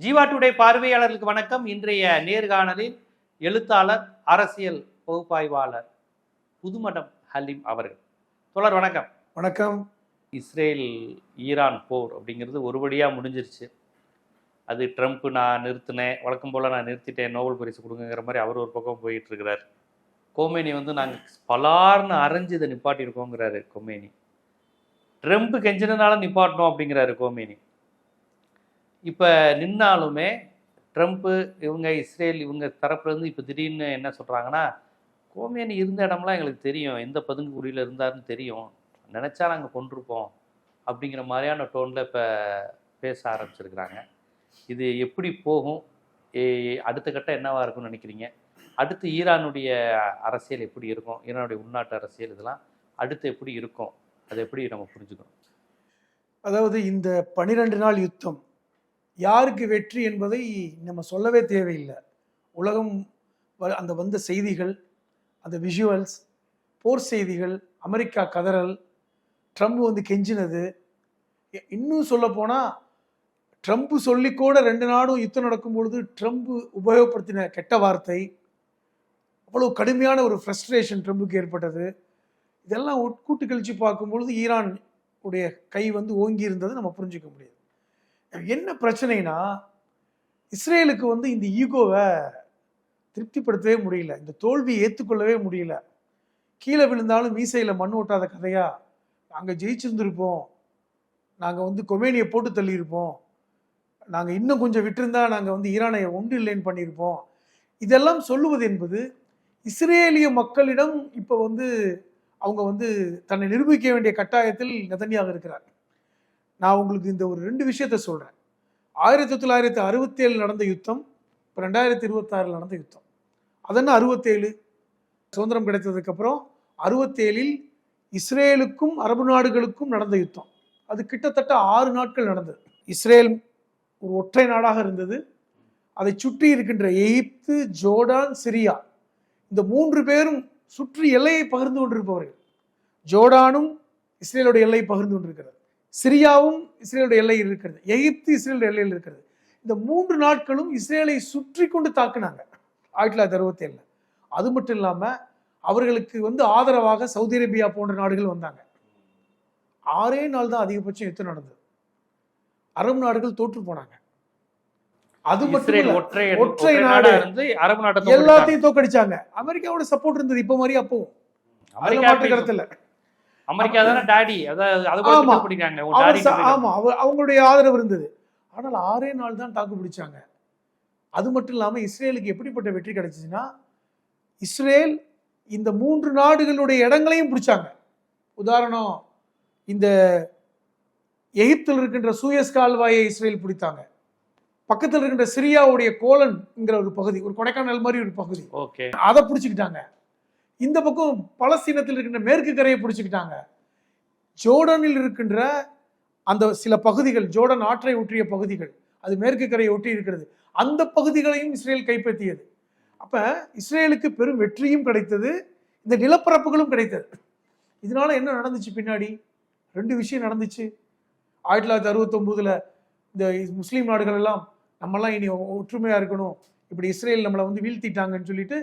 Jeeva today பார்வையாளர்களுக்கு வணக்கம். இன்றைய நேர்காணலில் எழுத்தாளர் அரசியல் பகுப்பாய்வாளர் புதுமடம் ஹலீம் அவர்கள். தோழர் வணக்கம். வணக்கம். இஸ்ரேல் ஈரான் போர் அப்படிங்கிறது ஒரு வழியாக முடிஞ்சிருச்சு. அது ட்ரம்ப் நான் நிறுத்தினேன் வழக்கம் போல் நான் நிறுத்திட்டேன் நோபல் பரிசு கொடுங்கிற மாதிரி அவர் ஒரு பக்கம் போயிட்டு இருக்கிறார் கோமேனி வந்து நாங்கள் பலார்னு அரைஞ்சு இதை நிப்பாட்டியிருக்கோங்கிறாரு கோமேனி. ட்ரம்ப் கெஞ்சினனால நிப்பாட்டணும் அப்படிங்கிறாரு கோமேனி. இப்போ நின்னாலுமே ட்ரம்ப்பு இவங்க இஸ்ரேல் இவங்க தரப்புலேருந்து இப்போ திடீர்னு என்ன சொல்கிறாங்கன்னா கோமியன் இருந்த இடம்லாம் எங்களுக்கு தெரியும். எந்த பதுங்கு குடியில் இருந்தாருன்னு தெரியும். நினச்சா நாங்கள் கொண்டிருப்போம் அப்படிங்கிற மாதிரியான டோனில் இப்போ பேச ஆரம்பிச்சிருக்கிறாங்க. இது எப்படி போகும்? ஏ- அடுத்த கட்டம் என்னவாக இருக்கும்னு நினைக்கிறீங்க? அடுத்து ஈரானுடைய அரசியல் எப்படி இருக்கும்? ஈரானுடைய உள்நாட்டு அரசியல் இதெல்லாம் அடுத்து எப்படி இருக்கும்? அதை எப்படி நம்ம புரிஞ்சுக்கணும்? அதாவது இந்த பனிரெண்டு நாள் யுத்தம் யாருக்கு வெற்றி என்பதை நம்ம சொல்லவே தேவையில்லை. உலகம் வ- அந்த வந்த செய்திகள் அந்த விஷுவல்ஸ் போர் செய்திகள் அமெரிக்கா கதறல் ட்ரம்ப் வந்து கெஞ்சினது. இன்னும் சொல்ல போனால் ட்ரம்ப் சொல்லிக்கூட ரெண்டு நாடும் யுத்தம் நடக்கும் பொழுது ட்ரம்ப் உபயோகப்படுத்தின கெட்ட வார்த்தை அவ்வளோ கடுமையான ஒரு ஃப்ரஸ்ட்ரேஷன் ட்ரம்புக்கு ஏற்பட்டது. இதெல்லாம் உட்கூட்டு கழிச்சு பார்க்கும் பொழுது ஈரான் உடைய கை வந்து ஓங்கி இருந்தது நம்ம புரிஞ்சுக்க முடியாது. என்ன பிரச்சனைனா இஸ்ரேலுக்கு வந்து இந்த ஈகோவை திருப்திப்படுத்தவே முடியல. இந்த தோல்வியை ஏற்றுக்கொள்ளவே முடியல. கீழே விழுந்தாலும் மீசையில் மண் ஓட்டாத கதையா? நாங்கள் ஜெயிச்சிருந்திருப்போம். நாங்கள் வந்து கொமேனியை போட்டு தள்ளியிருப்போம். நாங்கள் இன்னும் கொஞ்சம் விட்டிருந்தா நாங்கள் வந்து ஈரானை ஒன்று இல்லைன்னு பண்ணியிருப்போம். இதெல்லாம் சொல்லுவது என்பது இஸ்ரேலிய மக்களிடம் இப்போ வந்து அவங்க வந்து தன்னை நிரூபிக்க வேண்டிய கட்டாயத்தில் நெதன்யாக இருக்கிறார். நான் உங்களுக்கு இந்த ஒரு ரெண்டு விஷயத்த சொல்கிறேன் ஆயிரத்தி தொள்ளாயிரத்தி அறுபத்தேழு நடந்த யுத்தம் இப்போ ரெண்டாயிரத்தி இருபத்தாறில் நடந்த யுத்தம். அதென்ன அறுபத்தேழு? சுதந்திரம் கிடைத்ததுக்கப்புறம் அறுபத்தேழில் இஸ்ரேலுக்கும் அரபு நாடுகளுக்கும் நடந்த யுத்தம். அது கிட்டத்தட்ட ஆறு நாட்கள் நடந்தது. இஸ்ரேல் ஒரு ஒற்றை நாடாக இருந்தது. அதை சுற்றி இருக்கின்ற எகிப்து ஜோர்டான் சிரியா. இந்த மூன்று பேரும் சுற்றி எல்லையை பகிர்ந்து கொண்டிருப்பவர்கள். ஜோர்டானும் இஸ்ரேலோட எல்லையை பகிர்ந்து கொண்டிருக்கிறது. சிரியாவும் இஸ்ரேலுடைய எல்லை இருக்கிறது. எகிப்து இஸ்ரேலுடைய எல்லையில் இருக்கிறது. இந்த மூன்று நாட்களும் இஸ்ரேலை சுற்றி கொண்டு தாக்குனாங்க. ஆயிரத்தி தொள்ளாயிரத்தி அறுபத்தி ஏழுல அது மட்டும் இல்லாம அவர்களுக்கு வந்து ஆதரவாக சவுதி அரேபியா போன்ற நாடுகள் வந்தாங்க. ஆறே நாள் தான் அதிகபட்சம் யுத்தம் நடந்தது. அரபு நாடுகள் தோற்று போனாங்க. அது மட்டும் ஒற்றை நாடு. நாடா அரபு தோற்கடிச்சாங்க. எல்லாத்தையும் தோக்கடிச்சாங்க அமெரிக்காவோட சப்போர்ட் இருந்தது இப்ப மாதிரி அப்பவும் அதுல அமெரிக்கா மாற்று கருத்து இல்ல. அமெரிக்கா தானே டாடி? அதாவது அது கூட ஆமா. அவங்களுடைய ஆதரவு இருந்தது. ஆனால் ஆறே நாள் தான் தாக்கு பிடிச்சாங்க. அது மட்டும் இல்லாம இஸ்ரேலுக்கு எப்படிப்பட்ட வெற்றி கிடைச்சிச்சுன்னா இஸ்ரேல் இந்த மூன்று நாடுகளுடைய இடங்களையும் பிடிச்சாங்க. உதாரணம் இந்த எகிப்தில் இருக்கின்ற சூயஸ் கால்வாயை இஸ்ரேல் பிடித்தாங்க. பக்கத்தில் இருக்கின்ற சிரியாவுடைய கோலன்ங்கிற ஒரு பகுதி ஒரு கொடைக்கானல் மாதிரி ஒரு பகுதி. ஓகே. அதை பிடிச்சிக்கிட்டாங்க. இந்த பக்கம் பலஸ்தீனத்தில் இருக்கின்ற மேற்கு கரையை பிடிச்சிக்கிட்டாங்க. ஜோர்டனில் இருக்கின்ற அந்த சில பகுதிகள் ஜோர்டன் ஆற்றை ஒற்றிய பகுதிகள் அது மேற்கு கரையை ஒட்டி இருக்கிறது. அந்த பகுதிகளையும் இஸ்ரேல் கைப்பற்றியது. அப்போ இஸ்ரேலுக்கு பெரும் வெற்றியும் கிடைத்தது இந்த நிலப்பரப்புகளும் கிடைத்தது. இதனால என்ன நடந்துச்சு பின்னாடி? ரெண்டு விஷயம் நடந்துச்சு. ஆயிரத்தி தொள்ளாயிரத்தி அறுபத்தொம்போதில் இந்த முஸ்லீம் நாடுகள் எல்லாம் நம்மெல்லாம் இனி ஒற்றுமையாக இருக்கணும். இப்படி இஸ்ரேல் நம்மளை வந்து வீழ்த்திட்டாங்கன்னு சொல்லிட்டு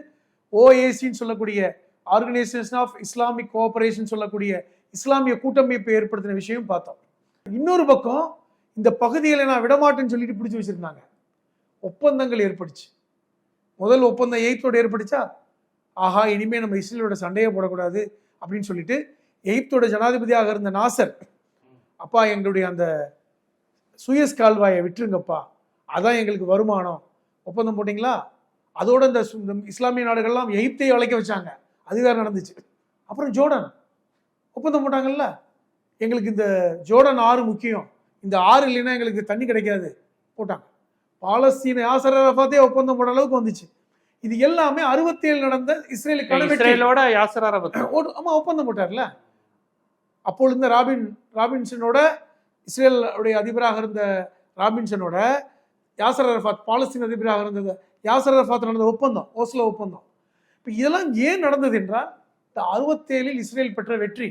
ஓஏசின்னு சொல்லக்கூடிய ஆர்கனைசேஷன் ஆஃப் இஸ்லாமிக் கோஆபரேஷன் சொல்லக்கூடிய இஸ்லாமிய கூட்டமைப்பை ஏற்படுத்தின விஷயம் பார்த்தோம். இன்னொரு பக்கம் இந்த பகுதிகளை நான் விடமாட்டேன்னு சொல்லிட்டு பிடிச்சி வச்சுருந்தாங்க. ஒப்பந்தங்கள் ஏற்பட்டுச்சு முதல் ஒப்பந்தம் எய்த்தோட ஏற்பட்டுச்சா ஆஹா இனிமேல் நம்ம இஸ்ரேலோட சண்டையை போடக்கூடாது அப்படின்னு சொல்லிட்டு எகிப்தோட ஜனாதிபதியாக இருந்த நாசர் அப்பா எங்களுடைய அந்த சுயஸ் கால்வாயை விட்டுருங்கப்பா. அதான் எங்களுக்கு வருமானம். ஒப்பந்தம் போட்டிங்களா? அதோட இந்த இஸ்லாமிய நாடுகள்லாம் எகிப்தை அழைக்க வச்சாங்க. அது வேற நடந்துச்சு. அப்புறம் ஜோர்டன். ஒப்பந்தம் போட்டாங்கல்ல? எங்களுக்கு இந்த ஜோர்டன் ஆறு முக்கியம். இந்த ஆறு இல்லைன்னா எங்களுக்கு தண்ணி கிடைக்காது. போட்டாங்க. பாலஸ்தீன யாசர் அரஃபாத்தே ஒப்பந்தம் போட அளவுக்கு வந்துச்சு. இது எல்லாமே அறுபத்தேழு நடந்த இஸ்ரேலுக்கான இஸ்ரேலோட யாசர் அரபத் ஆமா ஒப்பந்தம் போட்டார்ல? அப்பொழுது இருந்த ராபின் ராபின்சனோட இஸ்ரேலுடைய அதிபராக இருந்த ராபின்சனோட யாசர் அரஃபாத் பாலஸ்தீன் அதிபராக இருந்தது யாசர் அரஃபாத் நடந்த ஒப்பந்தம் ஓஸ்லோ ஒப்பந்தம். இதெல்லாம் ஏன் நடந்தது என்றால் இந்த அறுபத்தேழில் இஸ்ரேல் பெற்ற வெற்றி.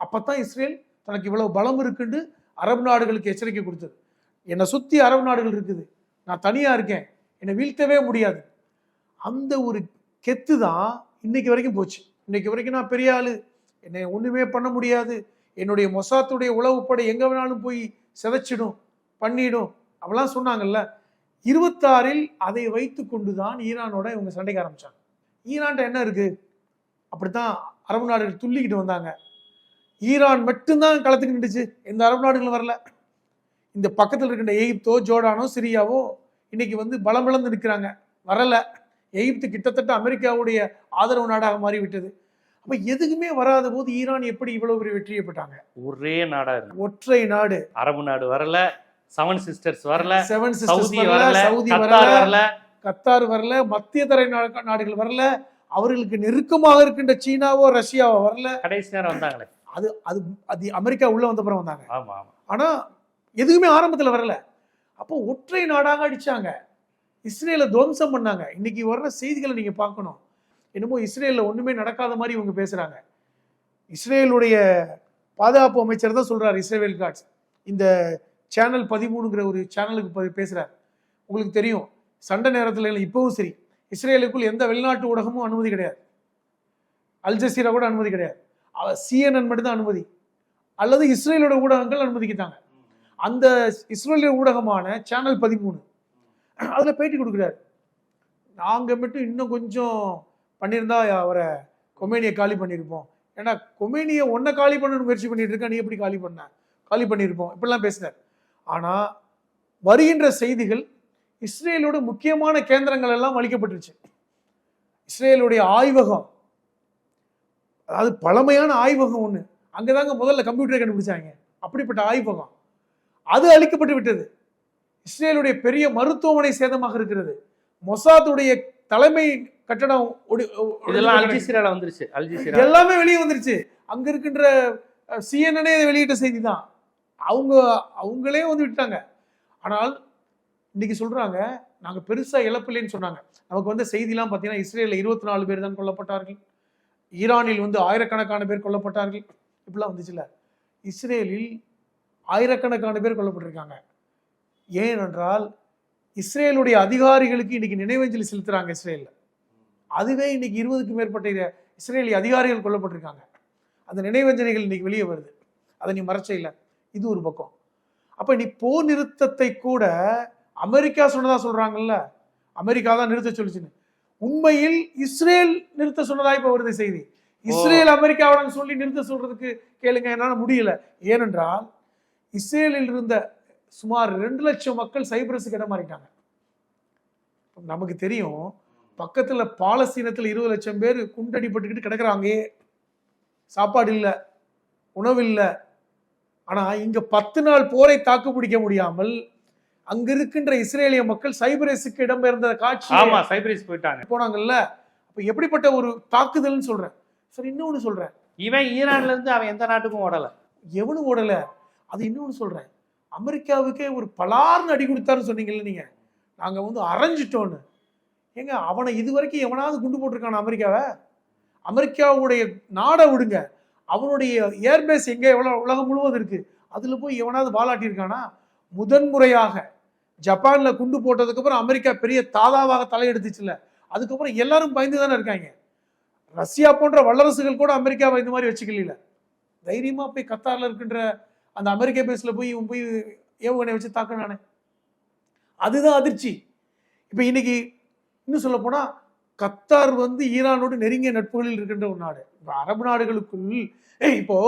அப்பதான் இஸ்ரேல் தனக்கு இவ்வளவு பலம் இருக்குன்னு அரபு நாடுகளுக்கு எச்சரிக்கை கொடுத்தது. என்னை சுற்றி அரபு நாடுகள் இருக்குது. நான் தனியாக இருக்கேன். என்னை வீழ்த்தவே முடியாது. அந்த ஒரு கெத்து தான் இன்னைக்கு வரைக்கும் போச்சு. இன்னைக்கு வரைக்கும் நான் பெரிய ஆள். என்னை ஒன்றுமே பண்ண முடியாது. என்னுடைய மொசாத்துடைய உளவுப்படை எங்கே வேணாலும் போய் சிதைச்சிடும் பண்ணிடும். அப்படிலாம் சொன்னாங்கல்ல. இருபத்தாறில் அதை வைத்து கொண்டு தான் ஈரானோட இவங்க சண்டைக்கு ஆரம்பிச்சாங்க. ஈரான்ட்ட என்ன இருக்கு? அப்படித்தான் அரபு நாடுகள் துள்ளிக்கிட்டு வந்தாங்க. ஈரான் மட்டும்தான் களத்துக்கு நின்றுச்சு. எந்த அரபு நாடுகளும் வரல. இந்த பக்கத்தில் இருக்கின்ற எகிப்தோ ஜோர்டானோ சிரியாவோ இன்னைக்கு வந்து பலம் இழந்து நிற்கிறாங்க. வரல. எகிப்து கிட்டத்தட்ட அமெரிக்காவுடைய ஆதரவு நாடாக மாறிவிட்டது. அப்ப எதுக்குமே வராத போது ஈரான் எப்படி இவ்வளவு பெரிய வெற்றியை பெற்றாங்க? ஒரே நாடா இருக்கு. ஒற்றை நாடு. அரபு நாடு வரல. செவன் சிஸ்டர்ஸ் வரல. செவன் சிஸ்டர்ஸ் வரல சவுதி வரல. கத்தார் வரல மத்திய தரை நாடுகள் வரல அவர்களுக்கு நெருக்கமாக இருக்கின்ற சீனாவோ ரஷ்யாவோ வரல. கடைசி நேரம் வந்தாங்களே. அது அது அது அமெரிக்கா உள்ள வந்த அப்புறம் வந்தாங்க. ஆமா ஆமா. ஆனா எதுவுமே ஆரம்பத்துல வரல. அப்போ ஒற்றை நாடாக அடிச்சாங்க. இஸ்ரேலை துவம்சம் பண்ணாங்க. இன்னைக்கு வர்ற செய்திகளை நீங்க பார்க்கணும். என்னமோ இஸ்ரேல்ல ஒண்ணுமே நடக்காத மாதிரி இவங்க பேசுறாங்க. இஸ்ரேலுடைய பாதுகாப்பு அமைச்சர் தான் சொல்றாரு இஸ்ரேல் காட்ஸ். இந்த சேனல் பதிமூணுங்கிற ஒரு சேனலுக்கு ப- பேசுறாரு. உங்களுக்கு தெரியும். சண்டை நேரத்தில் இல்லை சரி. இஸ்ரேலுக்குள் எந்த வெளிநாட்டு ஊடகமும் அனுமதி கிடையாது. அல் ஜசீரா கூட அனுமதி கிடையாது. சிஎன்என் மட்டும்தான் அனுமதி. அல்லது இஸ்ரேலோட ஊடகங்கள் அனுமதிக்கிட்டாங்க. அந்த இஸ்ரேலிய ஊடகமான சேனல் பதிமூணு. அதில் பேட்டி கொடுக்குறாரு. நாங்கள் மட்டும் இன்னும் கொஞ்சம் பண்ணியிருந்தா அவரை கொமேனியை காலி பண்ணியிருப்போம் ஏன்னா கொமேனியை ஒன்றை காலி பண்ணணும்னு முயற்சி பண்ணிட்டு இருக்க நீ எப்படி காலி பண்ண? காலி பண்ணியிருப்போம் இப்படிலாம் பேசினார். ஆனால் வருகின்ற செய்திகள் இஸ்ரேலோட முக்கியமான கேந்திரங்கள் எல்லாம் அழிக்கப்பட்டுருச்சு. இஸ்ரேலுடைய ஆய்வகம் அதாவது பழமையான ஆய்வகம் ஒண்ணு. அங்கதாங்க முதல்ல கம்ப்யூட்டரை கண்டுபிடிச்சாங்க. அப்படிப்பட்ட ஆய்வகம். அது அழிக்கப்பட்டு விட்டது. இஸ்ரேலுடைய பெரிய மருத்துவமனை சேதமாக இருக்கிறது. மொசாத்துடைய தலைமை கட்டடம் இதெல்லாம் அல்ஜிசிரால வந்துருச்சு. அல்ஜிசிரா. எல்லாமே வெளியே வந்துருச்சு. அங்க இருக்கின்ற சிஎன்எனே வெளியிட்ட செய்தி தான். அவங்க அவங்களே வந்து விட்டாங்க ஆனால் இன்னைக்கு சொல்றாங்க நாங்க பெருசா இழப்பில்லைன்னு சொன்னாங்க. நமக்கு வந்து செய்திலாம் பார்த்தீங்கன்னா இஸ்ரேலில் இருபத்தி நாலு பேர் தான் கொல்லப்பட்டார்கள். ஈரானில் வந்து ஆயிரக்கணக்கான பேர் கொல்லப்பட்டார்கள். இப்படிலாம் வந்துச்சுல இஸ்ரேலில் ஆயிரக்கணக்கான பேர் கொல்லப்பட்டிருக்காங்க. ஏனென்றால் இஸ்ரேலுடைய அதிகாரிகளுக்கு இன்னைக்கு நினைவஞ்சலி செலுத்துறாங்க இஸ்ரேலில். அதுவே இன்னைக்கு இருபதுக்கு மேற்பட்ட இஸ்ரேலி அதிகாரிகள் கொல்லப்பட்டிருக்காங்க. அந்த நினைவஞ்சனைகள் இன்னைக்கு வெளியே வருது. அதை நீ மறைச்ச இல்லை. இது ஒரு பக்கம். அப்போ நீ போர் நிறுத்தத்தை கூட அமெரிக்கா சொன்னதா சொல்றாங்கல்ல? அமெரிக்கா தான் நிறுத்த சொல்லுச்சுன்னு. உண்மையில் இஸ்ரேல் நிறுத்த சொன்னதா இப்ப வருது செய்தி. இஸ்ரேல் அமெரிக்காவுடன் சொல்லி நிறுத்த சொல்றதுக்கு கேளுங்க என்னால முடியல. ஏனென்றால் இஸ்ரேலில் இருந்த சுமார் ரெண்டு லட்சம் மக்கள் சைப்ரஸுக்கு இடம் மாறிட்டாங்க. நமக்கு தெரியும் பக்கத்துல பாலஸ்தீனத்துல இருபது லட்சம் பேர் குண்டடிப்பட்டுக்கிட்டு கிடக்குறாங்க. சாப்பாடு இல்ல உணவு இல்ல. ஆனா இங்க பத்து நாள் போரை தாக்கு பிடிக்க முடியாமல் அங்க இருக்கின்ற இஸ்ரேலிய மக்கள் சைப்ரஸுக்கு இடம்பெயர்ந்த காட்சி. ஆமா சைப்ரீஸ் போயிட்டாங்க போனாங்கல்ல. அப்ப எப்படிப்பட்ட ஒரு தாக்குதல்னு சொல்றேன். சரி இன்னொன்னு சொல்றேன். இவன் ஈரான்ல இருந்து அவன் எந்த நாட்டுக்கும் ஓடல. எவனும் ஓடல. அது இன்னொன்னு சொல்றேன். அமெரிக்காவுக்கே ஒரு பலார்னு அடி கொடுத்தாருன்னு சொன்னீங்கல்ல நீங்க. நாங்க வந்து அரைஞ்சிட்டோன்னு. ஏங்க அவனை இது வரைக்கும் எவனாவது குண்டு போட்டிருக்கான அமெரிக்காவை? அமெரிக்காவுடைய நாடை விடுங்க. அவனுடைய ஏர்பேஸ் எங்க? எவ்வளவு உலகம் முழுவதும் இருக்கு. அதுல போய் எவனாவது வாலாட்டி இருக்கானா முதன்முறையாக. ஜப்பானில் குண்டு போட்டதுக்கப்புறம் அமெரிக்கா பெரிய தாதாவாக தலையெடுத்துச்சுல. அதுக்கப்புறம் எல்லாரும் பயந்து தானே இருக்காங்க. ரஷ்யா போன்ற வல்லரசுகள் கூட அமெரிக்காவை இந்த மாதிரி வச்சுக்கல தைரியமாக போய் கத்தாரில் இருக்கின்ற அந்த அமெரிக்க பேஸில் போய் இவன் போய் ஏவுகணை வச்சு தாக்கினானே. அதுதான் அதிர்ச்சி. இப்போ இன்னைக்கு இன்னும் சொல்ல போனால் கத்தார் வந்து ஈரானோடு நெருங்கிய நட்புகளில் இருக்கின்ற ஒரு நாடு. இப்போ அரபு நாடுகளுக்குள் ஏய் இப்போ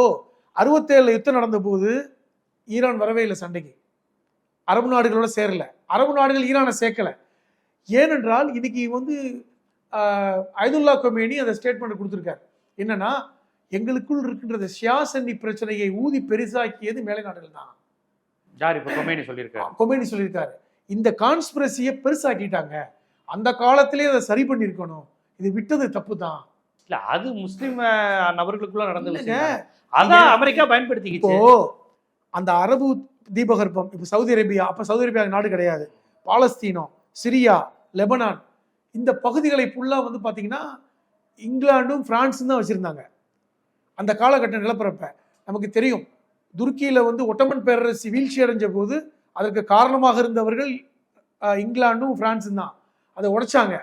அறுபத்தேழு யுத்தம் நடந்த போது ஈரான் வரவே இல்லை சண்டைக்கு. அரபு நாடுகளோட சேரல. அரபு நாடுகள் ஈரானை சேர்க்கல. ஏனென்றால் இன்னைக்கு வந்து அயதுல்லா கொமேனி அந்த ஸ்டேட்மெண்ட் கொடுத்துருக்காரு. என்னன்னா எங்களுக்குள் இருக்கின்ற ஷியாசன்னி பிரச்சனையை ஊதி பெருசாக்கியது மேலை நாடுகள் தான். இப்ப கொமேனி சொல்லியிருக்காரு? கொமேனி சொல்லியிருக்காரு. இந்த கான்ஸ்பிரசியை பெருசாக்கிட்டாங்க. அந்த காலத்திலே அதை சரி பண்ணியிருக்கணும். இது விட்டது தப்பு தான். இல்ல அது முஸ்லிம் நபர்களுக்குள்ள நடந்த இல்லைங்க. விஷயம் தான். அதான் அமெரிக்கா இப்போ பயன்படுத்திக்கிச்சு அந்த அரபு தீபகற்பம் இப்போ சவுதி அரேபியா அப்போ சவுதி அரேபியா நாடு கிடையாது. பாலஸ்தீனம் சிரியா லெபனான் இந்த பகுதிகளை ஃபுல்லாக வந்து பார்த்தீங்கன்னா இங்கிலாண்டும் ஃப்ரான்ஸும் தான் வச்சுருந்தாங்க. அந்த காலகட்ட நிலப்பரப்ப நமக்கு தெரியும். துருக்கியில் வந்து ஒட்டமன் பேரரசு வீழ்ச்சி அடைஞ்ச போது அதற்கு காரணமாக இருந்தவர்கள் இங்கிலாண்டும் ஃப்ரான்ஸும் தான். அதை உடைச்சாங்க.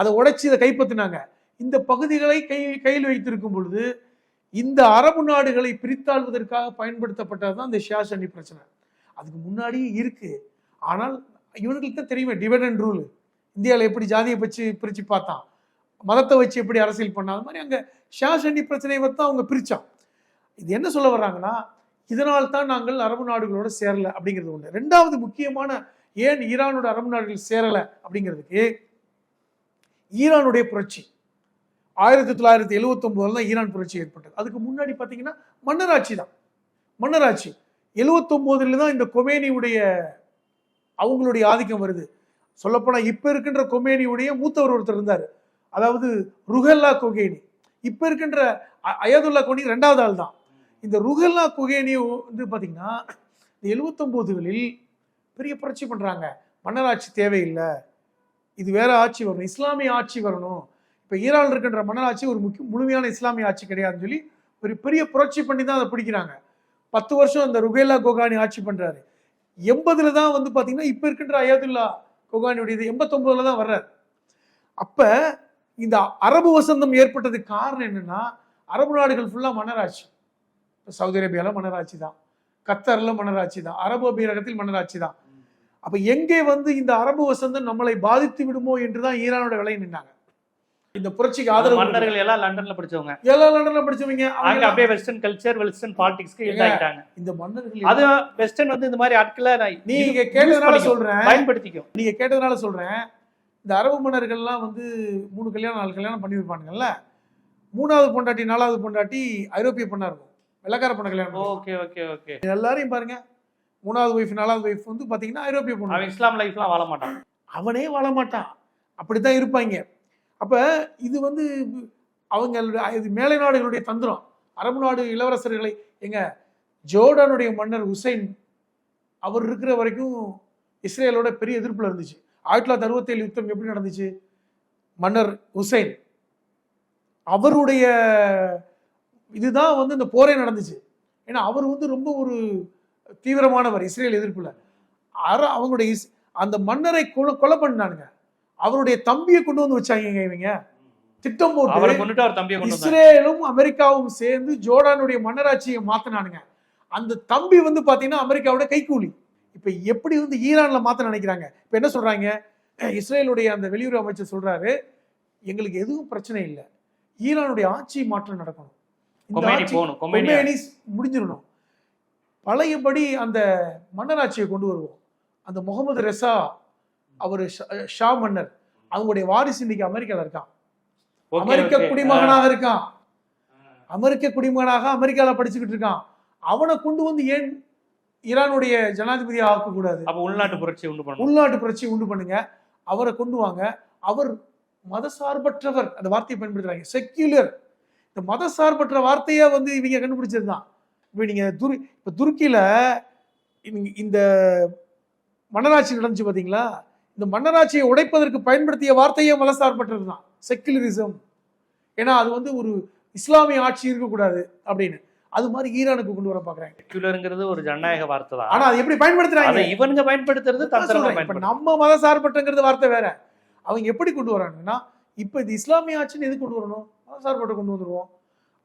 அதை உடைச்சி இதை கைப்பற்றினாங்க. இந்த பகுதிகளை கை கையில் வைத்திருக்கும் பொழுது இந்த அரபு நாடுகளை பிரித்தாள்வதற்காக பயன்படுத்தப்பட்டது தான் இந்த ஷியாஷனி பிரச்சனை. அதுக்கு முன்னாடியே இருக்குது ஆனால் இவனுங்களுக்கு தான் தெரியுமே டிவைட் ரூல். இந்தியாவில் எப்படி ஜாதியை வச்சு பிரித்து பார்த்தான். மதத்தை வச்சு எப்படி அரசியல் பண்ணா அது மாதிரி அங்கே ஷியாஷனி பிரச்சனையை வந்து அவங்க பிரித்தான் இது என்ன சொல்ல வர்றாங்கன்னா இதனால் தான் நாங்கள் அரபு நாடுகளோட சேரலை அப்படிங்கிறது ஒன்று ரெண்டாவது முக்கியமான ஏன் ஈரானோட அரபு நாடுகள் சேரலை அப்படிங்கிறதுக்கு ஈரானுடைய புரட்சி. ஆயிரத்தி தொள்ளாயிரத்தி எழுவத்தொம்போதுல தான் ஈரான் புரட்சி ஏற்பட்டது. அதுக்கு முன்னாடி பார்த்தீங்கன்னா மன்னராட்சி தான். மன்னராட்சி. எழுவத்தொம்போதுல தான் இந்த கொமேனியுடைய அவங்களுடைய ஆதிக்கம் வருது. சொல்லப்போனால் இப்போ இருக்கின்ற கொமேனியுடைய மூத்தவர் ஒருத்தர் இருந்தார். அதாவது ருஹல்லா கொகேனி. இப்போ இருக்கின்ற அ- அயதுல்லா கொனி ரெண்டாவது ஆள் தான். இந்த ருஹல்லா கொகேனி வந்து பார்த்தீங்கன்னா இந்த எழுவத்தொம்போதுகளில் பெரிய புரட்சி பண்ணுறாங்க மன்னராட்சி தேவையில்லை. இது வேற ஆட்சி வரணும். இஸ்லாமிய ஆட்சி வரணும். இப்போ ஈரான் இருக்கின்ற மன்னராட்சி ஒரு முக்கிய முழுமையான இஸ்லாமிய ஆட்சி கிடையாதுன்னு சொல்லி ஒரு பெரிய புரட்சி பண்ணி தான் அதை பிடிக்கிறாங்க. பத்து வருஷம் அந்த ருகேலா கோகானி ஆட்சி பண்ணுறாரு எண்பதுல தான் வந்து பார்த்தீங்கன்னா இப்போ இருக்கின்ற அயாதுல்லா கோகானியுடையது எண்பத்தொன்பதுல தான் வர்றாரு. அப்போ இந்த அரபு வசந்தம் ஏற்பட்டதுக்கு காரணம் என்னன்னா அரபு நாடுகள் ஃபுல்லாக மன்னராட்சி. இப்போ சவுதி அரேபியால மன்னராட்சி தான். கத்தரில் மன்னராட்சி தான். அரபு அபீரகத்தில் மன்னராட்சி தான். அப்போ எங்கே வந்து இந்த அரபு வசந்தம் நம்மளை பாதித்து விடுமோ என்று தான் ஈரானோட விலை நின்னாங்க. இந்த புரட்சிக்கு ஆதரவு மன்னர்கள் எல்லாம் லண்டன்ல படிச்சவங்க. எல்லா லண்டன்ல படிச்சவங்க அவங்க அங்க எல்லாம் அப்படியே வெஸ்டர்ன் கல்ச்சர் வெஸ்டர்ன் பாலிடிக்ஸ்க்கு இதாகிட்டாங்க இந்த மன்னர்கள் அது வெஸ்டர்ன் வந்து இந்த மாதிரி ஆட்களை நான் நீங்க கேட்டதுனால. சொல்றேன். பயன்படுத்திக்கும். நீங்க கேட்டதுனால சொல்றேன். இந்த அரபு மன்னர்கள்லாம் வந்து மூணு கல்யாணம் நாலு கல்யாணம் பண்ணி வைப்பானுங்கல்ல? மூணாவது பொண்டாட்டி நாலாவது பொண்டாட்டி ஐரோப்பிய பொண்ணா இருக்கும். வெள்ளக்கார பொண்ணை கல்யாணம் ஓகே ஓகே ஓகே எல்லாரையும் பாருங்க. மூணாவது ஒய்ஃப் நாலாவது ஒய்ஃப் வந்து பாத்தீங்கன்னா ஐரோப்பிய பொண்ணு. இஸ்லாம் லைஃப்லாம் வாழ மாட்டான். அவனே வாழ மாட்டான். அப்படித்தான் இருப்பாங்க. அப்போ இது வந்து அவங்களுடைய இது மேலை நாடுகளுடைய தந்திரம். அரபு நாடு இளவரசர்களை எங்க ஜோர்டானுடைய மன்னர் ஹுசைன் அவர் இருக்கிற வரைக்கும் இஸ்ரேலோட பெரிய எதிர்ப்பில் இருந்துச்சு. ஆயிரத்தி தொள்ளாயிரத்தி அறுபத்தேழு யுத்தம் எப்படி நடந்துச்சு? மன்னர் ஹுசைன் அவருடைய இதுதான் வந்து இந்த போரே நடந்துச்சு. ஏன்னா அவர் வந்து ரொம்ப ஒரு தீவிரமானவர் இஸ்ரேல் எதிர்ப்பில். அற அவங்களுடைய இஸ் அந்த மன்னரை கொலை கொலை பண்ணானுங்க அவருடைய தம்பியை கொண்டு வந்து வச்சாங்க இவங்க. திட்டம் போட்டு இஸ்ரேலும் அமெரிக்காவும் சேர்ந்து ஜோர்டானுடைய மன்னராட்சியை மாத்தினானுங்க. அந்த தம்பி வந்து பாத்தீங்கன்னா அமெரிக்காவோட கைக்கூலி இப்ப எப்படி வந்து ஈரான்ல மாத்த நினைக்கிறாங்க? இப்ப என்ன சொல்றாங்க? இஸ்ரேலுடைய அந்த வெளியுறவு அமைச்சர் சொல்றாரு எங்களுக்கு எதுவும் பிரச்சனை இல்லை. ஈரானுடைய ஆட்சி மாற்றம் நடக்கணும். முடிஞ்சிடணும். பழையபடி அந்த மன்னராட்சியை கொண்டு வருவோம். அந்த முகமது ரெசா அவர் ஷா மன்னர். அவங்களுடைய வாரிசு இன்னைக்கு அமெரிக்கால இருக்கான். அமெரிக்க. குடிமகனாக இருக்கான். அமெரிக்க குடிமகனாக அமெரிக்கால படிச்சுக்கிட்டு இருக்கான். அவனை கொண்டு வந்து ஏன் ஈரானுடைய ஜனாதிபதியா ஆக்கக்கூடாது? அப்ப உள்நாட்டு புரட்சி உண்டு பண்ணணும். உள்நாட்டு புரட்சி உண்டு பண்ணுங்க. அவரை கொண்டு வாங்க. அவர் மதசார்பற்றவர். அந்த வார்த்தையை பயன்படுத்துறாங்க. செக்யூலர் இந்த மதசார்பற்ற வார்த்தையை வந்து இவங்க கண்டுபிடிச்சது தான் இப்போ நீங்க துரு இப்போ துருக்கியில இந்த மன்னராட்சி நடந்துச்சு பாத்தீங்களா? இந்த மன்னராட்சியை உடைப்பதற்கு பயன்படுத்திய வார்த்தையே மதசார்பற்றது தான். செக்குலரிசம் ஏன்னா அது வந்து ஒரு இஸ்லாமிய ஆட்சி இருக்கக்கூடாது அப்படின்னு. அது மாதிரி ஈரானுக்கு கொண்டு வர பாக்குறாங்க செக்யூலருங்கிறது ஒரு ஜனநாயக வார்த்தை தான். ஆனா அது எப்படி பயன்படுத்துறாங்க? இவனுங்க பயன்படுத்துறது. இப்ப நம்ம மத சார்பற்றங்கிறது வார்த்தை வேற. அவங்க எப்படி கொண்டு வராங்கன்னா இப்ப இது இஸ்லாமிய ஆட்சின்னு எது கொண்டு வரணும்? மத சார்பற்ற கொண்டு வந்துருவோம்.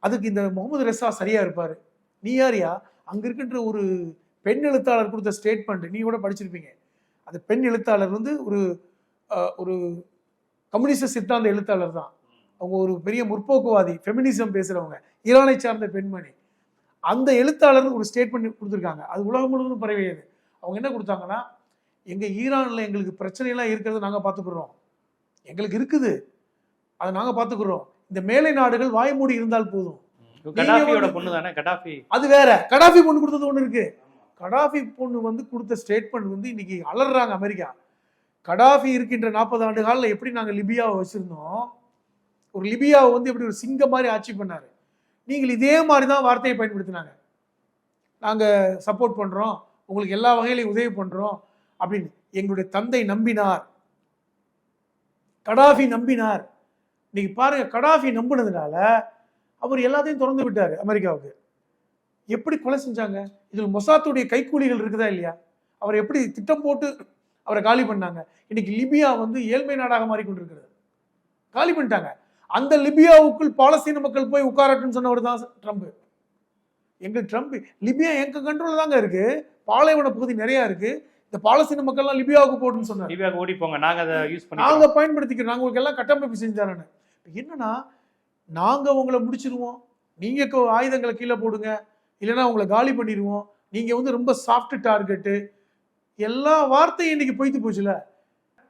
அதுக்கு இந்த முகமது ரெசா சரியா இருப்பாரு. நீ யாரியா? அங்க இருக்கின்ற ஒரு பெண் எழுத்தாளர் கொடுத்த ஸ்டேட்மெண்ட் நீ கூட படிச்சிருப்பீங்க. அந்த பெண் எழுத்தாளர் வந்து ஒரு ஒரு கம்யூனிஸ்ட் சித்தாந்த எழுத்தாளர் தான். அவங்க ஒரு பெரிய முற்போக்குவாதி ஃபெமினிசம் பேசுறவங்க ஈரானை சார்ந்த பெண்மணி. அந்த எழுத்தாளர் ஒரு ஸ்டேட்மெண்ட் கொடுத்துருக்காங்க. அது உலகம் முழுவதும் பரவியது. அவங்க என்ன கொடுத்தாங்கன்னா எங்க ஈரான்ல எங்களுக்கு பிரச்சனையெல்லாம் இருக்கிறத நாங்க பார்த்துக்கிறோம். எங்களுக்கு இருக்குது. அதை நாங்க பார்த்துக்கிறோம். இந்த மேலை நாடுகள் வாய்மூடி இருந்தால் போதும். அது வேற. கடாஃபி பொண்ணு கொடுத்தது ஒண்ணு இருக்கு. கடாஃபி பொண்ணு வந்து கொடுத்த ஸ்டேட்மெண்ட் வந்து இன்னைக்கு அலறாங்க அமெரிக்கா. கடாஃபி இருக்கின்ற நாற்பது ஆண்டு காலில் எப்படி நாங்கள் லிபியாவை வச்சுருந்தோம்? ஒரு லிபியாவை வந்து எப்படி ஒரு சிங்கம் மாதிரி ஆட்சி பண்ணார்? நீங்கள் இதே மாதிரி தான் வார்த்தையை பயன்படுத்தினாங்க. நாங்கள் சப்போர்ட் பண்ணுறோம் உங்களுக்கு எல்லா வகையிலையும் உதவி பண்ணுறோம் அப்படின்னு எங்களுடைய தந்தை நம்பினார். கடாஃபி நம்பினார். இன்னைக்கு பாருங்க கடாஃபி நம்பினதுனால அவர் எல்லாத்தையும் திறந்து விட்டார் அமெரிக்காவுக்கு. எப்படி கொலை செஞ்சாங்க? இதில் மொசாத்துடைய கைக்கூலிகள் இருக்குதா இல்லையா? அவர் எப்படி திட்டம் போட்டு அவரை காலி பண்ணாங்க? இன்னைக்கு லிபியா வந்து ஏழ்மை நாடாக மாறிக்கொண்டிருக்கிறது. காலி பண்ணிட்டாங்க. அந்த லிபியாவுக்குள் பாலஸ்தீன மக்கள் போய் உட்காரட்டுன்னு சொன்னவர் தான் ட்ரம்ப். எங்க ட்ரம்ப் லிபியா எங்க கண்ட்ரோல் தாங்க இருக்கு. பாலைவன பகுதி நிறைய இருக்கு. இந்த பாலஸ்தீன மக்கள்லாம் லிபியாவுக்கு போட்டுன்னு சொன்னார். லிபியாவுக்கு ஓடி போங்க. நாங்க அதை யூஸ் பண்ணி பயன்படுத்திக்கிறோம். நாங்க உங்களுக்கு எல்லாம் கட்டமைப்பு செஞ்சு தரேன்னு இப்ப என்னன்னா நாங்க உங்களை முடிச்சிருவோம். நீங்க கொ- ஆயுதங்களை கீழே போடுங்க. இல்லைன்னா உங்களை காலி பண்ணிடுவோம். நீங்கள் வந்து ரொம்ப சாஃப்ட் டார்கெட்டு எல்லா வார்த்தையும் இன்னைக்கு பொய்த்து போச்சுல.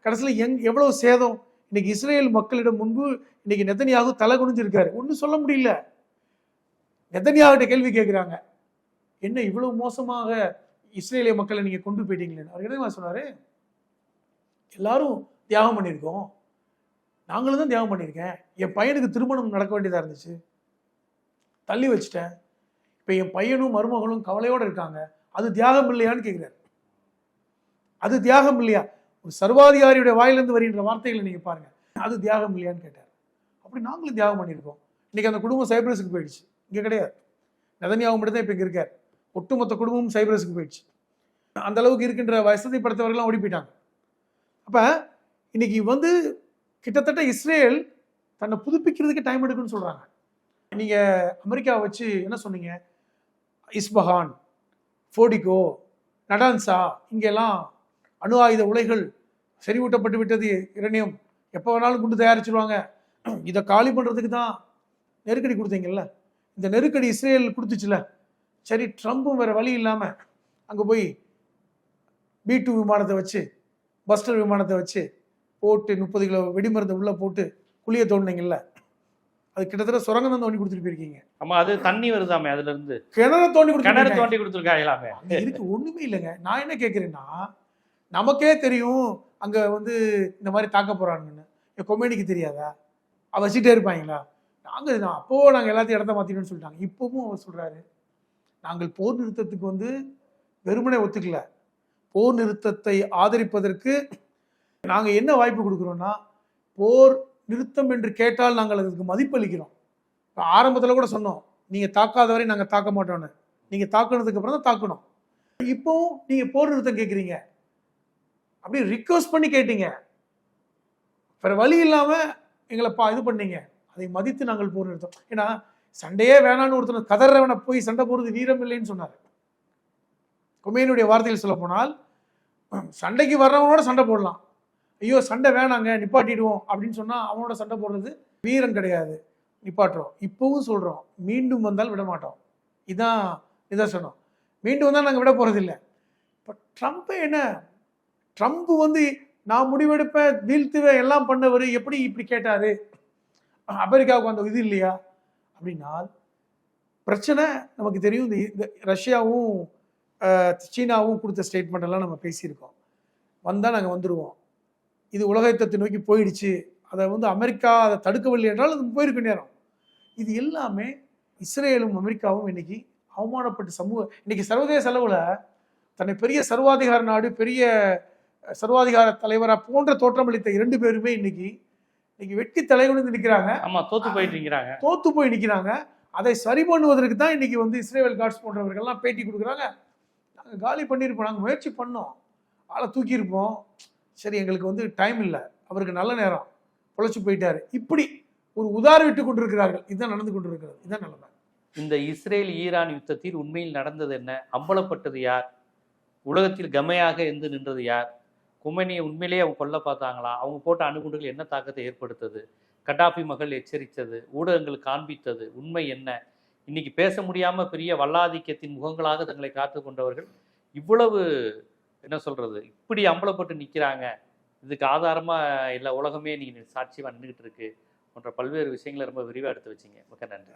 கடைசியில் எங் எவ்வளோ சேதம்? இன்னைக்கு இஸ்ரேல் மக்களிடம் முன்பு இன்னைக்கு நெத்தனியாக தலை குனிஞ்சிருக்காரு. ஒன்றும் சொல்ல முடியல. நெத்தனியாகிட்ட கேள்வி கேட்குறாங்க என்ன இவ்வளோ மோசமாக இஸ்ரேலிய மக்களை நீங்கள் கொண்டு போயிட்டீங்களேன்னு அவர் என்ன சொன்னார்? எல்லாரும் தியாகம் பண்ணியிருக்கோம். நாங்களும் தான் தியாகம் பண்ணியிருக்கேன். என் பையனுக்கு திருமணம் நடக்க வேண்டியதாக இருந்துச்சு. தள்ளி வச்சிட்டேன். இப்போ என் பையனும் மருமகளும் கவலையோடு இருக்காங்க. அது தியாகம் இல்லையான்னு கேட்குறாரு அது தியாகம் இல்லையா? ஒரு சர்வாதிகாரியுடைய வாயிலிருந்து வருகின்ற வார்த்தைகளை நீங்கள் பாருங்கள் அது தியாகம் இல்லையான்னு கேட்டார். அப்படி நாங்களும் தியாகம் பண்ணியிருக்கோம். இன்னைக்கு அந்த குடும்பம் சைப்ரஸுக்கு போயிடுச்சு. இங்கே கிடையாது. நதன்யாவும் மட்டும்தான் இப்போ இங்கே இருக்கார். ஒட்டுமொத்த குடும்பமும் சைப்ரஸுக்கு போயிடுச்சு. அந்த அளவுக்கு இருக்கின்ற வசதி படுத்தவர்கள்லாம் ஓடி போயிட்டாங்க. அப்போ இன்னைக்கு வந்து கிட்டத்தட்ட இஸ்ரேல் தன்னை புதுப்பிக்கிறதுக்கு டைம் எடுக்குன்னு சொல்கிறாங்க நீங்கள் அமெரிக்காவை வச்சு என்ன சொன்னீங்க? இஸ்பஹான் ஃபோடிகோ நடான்சா இங்கெல்லாம் அணு ஆயுத உலைகள் செறிவூட்டப்பட்டு விட்டது இரணியம். எப்போ வேணாலும் குண்டு தயாரிச்சிருவாங்க. இதை காலி பண்ணுறதுக்கு தான் நெருக்கடி கொடுத்தீங்கல்ல? இந்த நெருக்கடி இஸ்ரேல் கொடுத்துச்சுல? சரி ட்ரம்ப்பும் வேறு வழி இல்லாமல் அங்கே போய் பி டூ விமானத்தை வச்சு பஸ்டர் விமானத்தை வச்சு போட்டு முப்பது கிலோ வெடிமருந்து உள்ளே போட்டு குழியை தோண்டினீங்கல்ல? அது கிட்டத்தட்ட சுரங்கம் தான் தோண்டி கொடுத்துட்டு போயிருக்கீங்க. ஆமா அது தண்ணி வருதாமே அதுல இருந்து கிணற தோண்டி கிணறு கொடுத்துட்டு தோண்டி கொடுத்துருக்காங்களாமே அங்க இருக்கு ஒண்ணுமே இல்லைங்க. நான் என்ன கேட்குறேன்னா நமக்கே தெரியும் அங்க வந்து இந்த மாதிரி தாக்க போறாங்கன்னு என் கொமேனிக்கு தெரியாதா? அவ வச்சுட்டே இருப்பாங்களா? நாங்க நான் அப்போ நாங்க எல்லாத்தையும் இடத்த மாத்திட்டோம்னு சொல்லிட்டாங்க. இப்பவும் அவர் சொல்றாரு. நாங்கள் போர் நிறுத்தத்துக்கு வந்து வெறுமனே ஒத்துக்கல. போர் நிறுத்தத்தை ஆதரிப்பதற்கு நாங்க என்ன வாய்ப்பு கொடுக்குறோம்னா போர் நிறுத்தம் என்று கேட்டால் நாங்கள் அதுக்கு மதிப்பளிக்கிறோம். ஆரம்பத்தில் கூட சொன்னோம் நீங்கள் தாக்காத வரை நாங்கள் தாக்க மாட்டோன்னு நீங்கள் தாக்குனதுக்கு அப்புறம் தான் தாக்கணும். இப்போவும் நீங்கள் போர் நிறுத்தம் கேட்குறீங்க அப்படி ரிக்வஸ்ட் பண்ணி கேட்டீங்க. வேற வழி இல்லாமல் எங்களை பா இது பண்ணீங்க. அதை மதித்து நாங்கள் போர் நிறுத்தம். ஏன்னா சண்டையே வேணான்னு ஒருத்தர் கதறவனை போய் சண்டை போடுறது வீரம் இல்லைன்னு சொன்னார். கொமேனுடைய வார்த்தையில் சொல்ல போனால் சண்டைக்கு வர்றவனோட சண்டை போடலாம். ஐயோ சண்டை வேணாங்க நிப்பாட்டிடுவோம் அப்படின்னு சொன்னால் அவனோட சண்டை போடுறது வீரம் கிடையாது. நிப்பாட்டுறோம். இப்போவும் சொல்கிறோம் மீண்டும் வந்தால் விட மாட்டோம் இதான் நிதர்சனம். மீண்டும் வந்தால் நாங்கள் விட போகிறதில்ல இப்போ ட்ரம்ப் என்ன? ட்ரம்ப் வந்து நான் முடிவெடுப்பேன் வீழ்த்துவேன் எல்லாம் பண்ணவர் எப்படி இப்படி கேட்டார்? அமெரிக்காவுக்கு அந்த இது இல்லையா? அப்படின்னால் பிரச்சனை நமக்கு தெரியும். இந்த ரஷ்யாவும் சீனாவும் கொடுத்த ஸ்டேட்மெண்ட் எல்லாம் நம்ம பேசியிருக்கோம். வந்தால் நாங்கள் வந்துடுவோம் இது உலகத்தை நோக்கி போயிடுச்சு. அதை வந்து அமெரிக்கா அதை தடுக்கவில்லை என்றால் அது போயிருக்க நேரம். இது எல்லாமே இஸ்ரேலும் அமெரிக்காவும் இன்னைக்கு அவமானப்பட்ட சமூக இன்னைக்கு சர்வதேச அளவில் தன்னை பெரிய சர்வாதிகார நாடு பெரிய சர்வாதிகார தலைவரா போன்ற தோற்றமளித்த இரண்டு பேருமே இன்னைக்கு இன்னைக்கு வெட்டி தலைகுனிந்து நிற்கிறாங்க. ஆமா தோத்து போயிட்டு இருக்கிறாங்க தோத்து போய் நிற்கிறாங்க. அதை சரி பண்ணுவதற்கு தான் இன்னைக்கு வந்து இஸ்ரேல் காட்ஸ் போன்றவர்கள்லாம் பேட்டி கொடுக்குறாங்க. நாங்கள் காலி பண்ணியிருப்போம் நாங்கள் முயற்சி பண்ணோம். ஆளை தூக்கியிருப்போம். சரி எங்களுக்கு வந்து டைம் இல்லை. அவருக்கு நல்ல நேரம். பொழைச்சி போயிட்டாரு. இப்படி ஒரு உதார விட்டு கொண்டிருக்கிறார்கள். இதுதான் நடந்து கொண்டிருக்கிறது. இதுதான் நிலைமை இந்த இஸ்ரேல் ஈரான் யுத்தத்தில் உண்மையில் நடந்தது என்ன? அம்பலப்பட்டது யார்? உலகத்தில் கமையாக இருந்து நின்றது யார்? குமனியை உண்மையிலேயே அவங்க கொல்ல பார்த்தாங்களா? அவங்க போட்ட அணுகுண்டுகள் என்ன தாக்கத்தை ஏற்படுத்தது? கட்டாபி மகள் எச்சரித்தது. ஊடகங்கள் காண்பித்தது. உண்மை என்ன? இன்னைக்கு பேச முடியாமல் பெரிய வல்லாதிக்கத்தின் முகங்களாக தங்களை காத்து கொண்டவர்கள் இவ்வளவு என்ன சொல்கிறது இப்படி அம்பலப்பட்டு நிற்கிறாங்க இதுக்கு ஆதாரமாக எல்லா உலகமே நீங்கள் சாட்சியமாக நின்றுக்கிட்டு இருக்கு. போன்ற பல்வேறு விஷயங்களை ரொம்ப விரிவாக எடுத்து வச்சீங்க. மிக்க நன்றி.